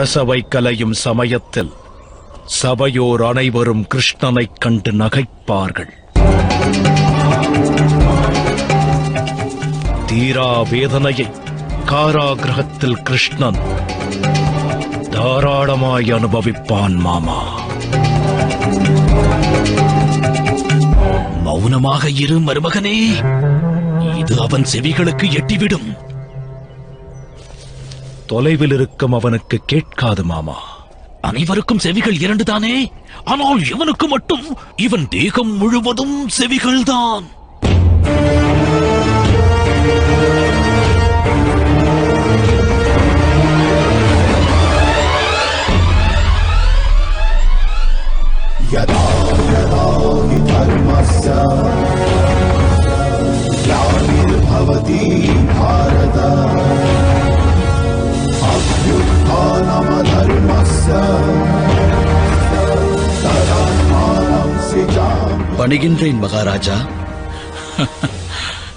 அரசவை கலையும் சமயத்தில் சபையோர் அனைவரும் கிருஷ்ணனைக் கண்டு நகைப்பார்கள். தீரா வேதனையை காராகிரகத்தில் கிருஷ்ணன் தாராளமாய் அனுபவிப்பான் மாமா. மௌனமாக இரு மருமகனே. இது அவன் செவிகளுக்கு எட்டிவிடும். தொலைவில் இருக்கும் அவனுக்கு கேட்காது மாமா. அனைவருக்கும் செவிகள் இரண்டு தானே ஆனால் இவனுக்கு மட்டும் இவன் தேகம் முழுவதும் செவிகள்தான். தான் பணிகின்றேன் மகாராஜா.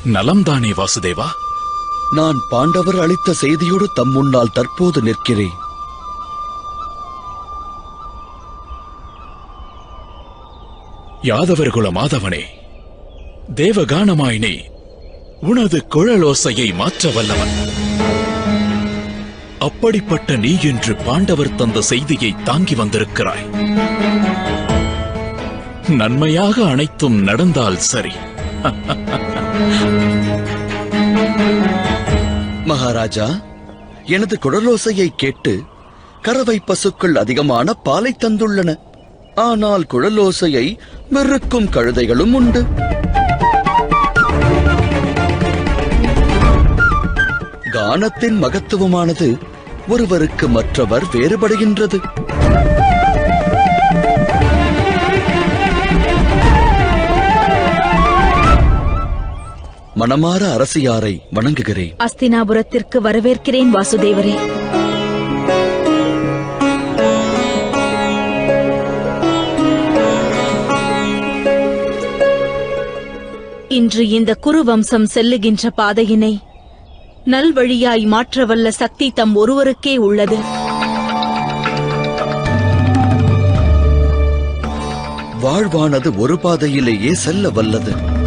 நலம்தானே வாசுதேவா? நான் பாண்டவர் அளித்த செய்தியோடு தம் முன்னால் தற்போது நிற்கிறேன். யாதவர்குல மாதவனே தேவகானமாய் நீ உனது குழலோசையை மாற்ற வல்லவன். அப்படிப்பட்ட நீ இன்று பாண்டவர் தந்த செய்தியை தாங்கி வந்திருக்கிறாய். நன்மையாக அனைத்தும் நடந்தால் சரி. மகாராஜா எனது குழலோசையை கேட்டு கறவை பசுக்கள் அதிகமான பாலை தந்துள்ளன. ஆனால் குழலோசையை வெறுக்கும் கழுதைகளும் உண்டு. கானத்தின் மகத்துவமானது ஒருவருக்கு மற்றவர் வேறுபடுகின்றது. மனமார அரசியாரை வணங்குகிறேன்? அஸ்தினாபுரத்திற்கு வரவேற்கிறேன் வாசுதேவரே. இன்று இந்த குரு வம்சம் செல்லுகின்ற பாதையினை நல்வழியாய் மாற்றவல்ல சக்தி தம் ஒருவருக்கே உள்ளது. வாழ்வானது ஒரு பாதையிலேயே செல்ல வல்லது.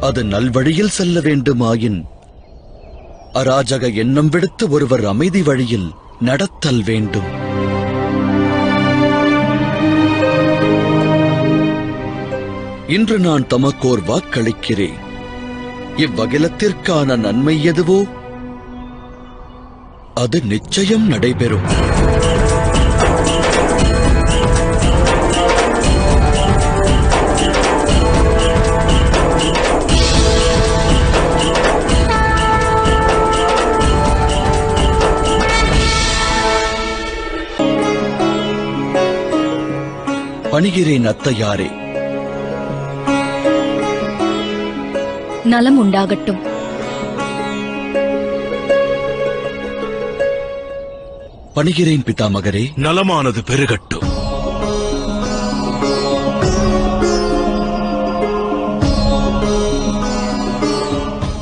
அது நல்வழியில் செல்ல வேண்டுமாயின் அராஜக எண்ணம் விடுத்து ஒருவர் அமைதி வழியில் நடத்தல் வேண்டும். இன்று நான் தமக்கோர் வாக்களிக்கிறேன். இவ்வகிலத்திற்கான நன்மை எதுவோ? அது நிச்சயம் நடைபெறும். பணிகிறேன் அத்தையாரே. நலம் உண்டாகட்டும். பணிகிறேன் பிதாமகரே. நலமானது பெருகட்டும்.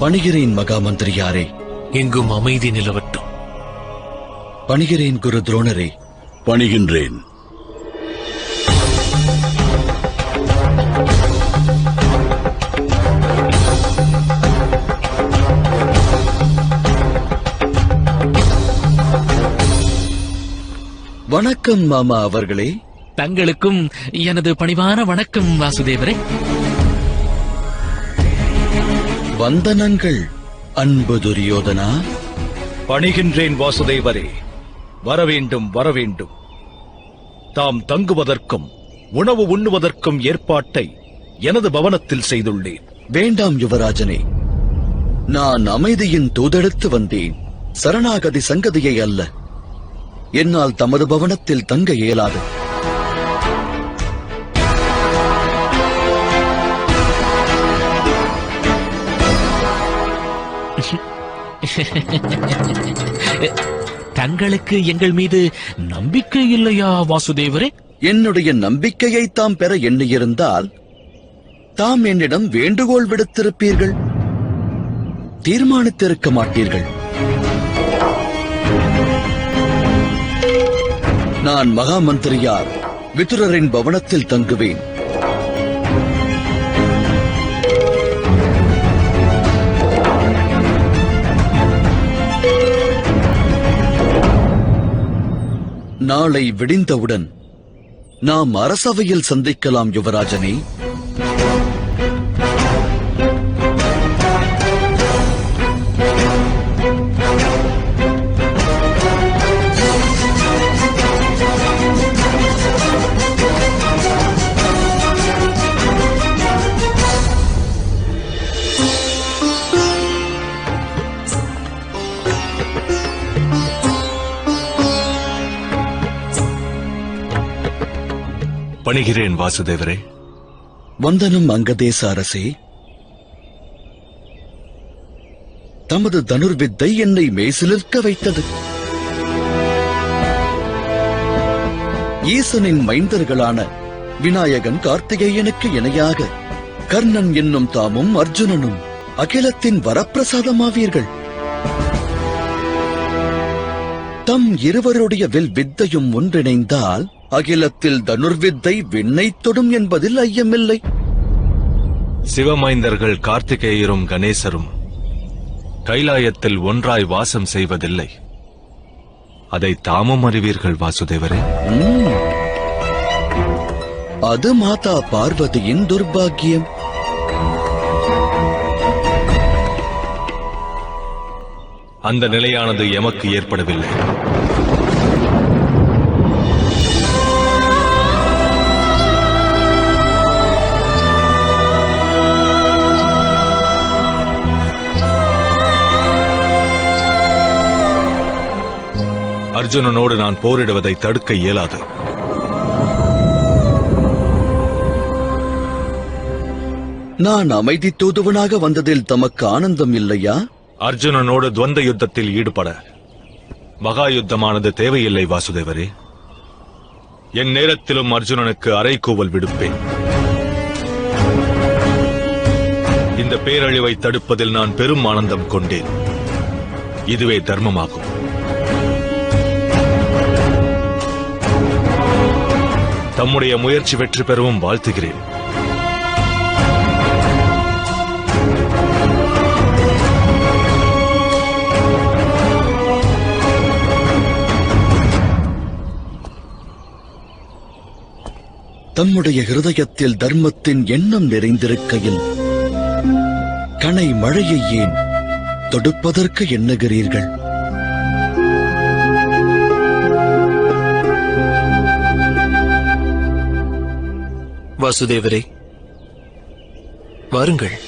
பணிகிறேன் மகாமந்திரியாரே. எங்கும் அமைதி நிலவட்டும். பணிகிறேன் குரு துரோணரே. பணிகின்றேன். வணக்கம் மாமா அவர்களே. தங்களுக்கும் எனது பணிவான வணக்கம் வாசுதேவரே. வந்தனங்கள் அன்பு துரியோதனா. பணிகின்றேன் வாசுதேவரே. வரவேண்டும் வரவேண்டும் தாம் தங்குவதற்கும் உணவு உண்ணுவதற்கும் ஏற்பாட்டை எனது பவனத்தில் செய்துள்ளேன். வேண்டாம் யுவராஜனே. நான் அமைதியின் தூதெடுத்து வந்தேன். சரணாகதி சங்கதியை அல்ல. என்னால் தமது பவனத்தில் தங்க இயலாது. தங்களுக்கு எங்கள் மீது நம்பிக்கை இல்லையா வாசுதேவரே? என்னுடைய நம்பிக்கையை தாம் பெற எண்ணியிருந்தால் தாம் என்னிடம் வேண்டுகோள் விடுத்திருப்பீர்கள். தீர்மானித்திருக்க மாட்டீர்கள். நான் மகா மந்திரியார் விதுரரின் பவனத்தில் தங்குவேன். நாளை விடிந்தவுடன் நாம் அரசவையில் சந்திக்கலாம் யுவராஜனே. பணிகிறேன் வாசுதேவரே. வந்தனம் அங்கதேச அரசே. தமது தனுர்வித்தை என்னை மேசிலிருக்க வைத்தது. ஈசனின் மைந்தர்களான விநாயகன் கார்த்திகேயனுக்கு இணையாக. கர்ணன் என்னும் தாமும் அர்ஜுனனும் அகிலத்தின் வரப்பிரசாதமாவீர்கள். தம் இருவருடைய வில் வித்தையும் ஒன்றிணைந்தால் அகிலத்தில் தனுர்வித்தை விண்ணைத் தொடும் என்பதில் ஐயமில்லை. சிவமைந்தர்கள் கார்த்திகேயரும் கணேசரும் கைலாயத்தில் ஒன்றாய் வாசம் செய்வதில்லை. அதை தாமும் அறிவீர்கள் வாசுதேவரே. அது மாதா பார்வதியின் துர்பாக்கியம் அந்த நிலையானது எமக்கு ஏற்படவில்லை. அர்ஜுனனோடு நான் போரிடுவதை தடுக்க இயலாது. நான் அமைதி தூதுவனாக வந்ததில் தமக்கு ஆனந்தம் இல்லையா? அர்ஜுனனோடு துவந்த யுத்தத்தில் ஈடுபட. மகா யுத்தமானது தேவையில்லை வாசுதேவரே. என் நேரத்திலும் அர்ஜுனனுக்கு அரைக்கூவல் விடுப்பேன். இந்த பேரழிவை தடுப்பதில் நான் பெரும் ஆனந்தம் கொண்டேன். இதுவே தர்மமாகும். தம்முடைய முயற்சி வெற்றி பெறவும் வாழ்த்துகிறேன். தம்முடைய ஹிருதயத்தில் தர்மத்தின் எண்ணம் நிறைந்திருக்கையில் கனை மழையை ஏன் தொடுப்பதற்கு எண்ணுகிறீர்கள்? வாசுதேவரே. வாருங்கள்.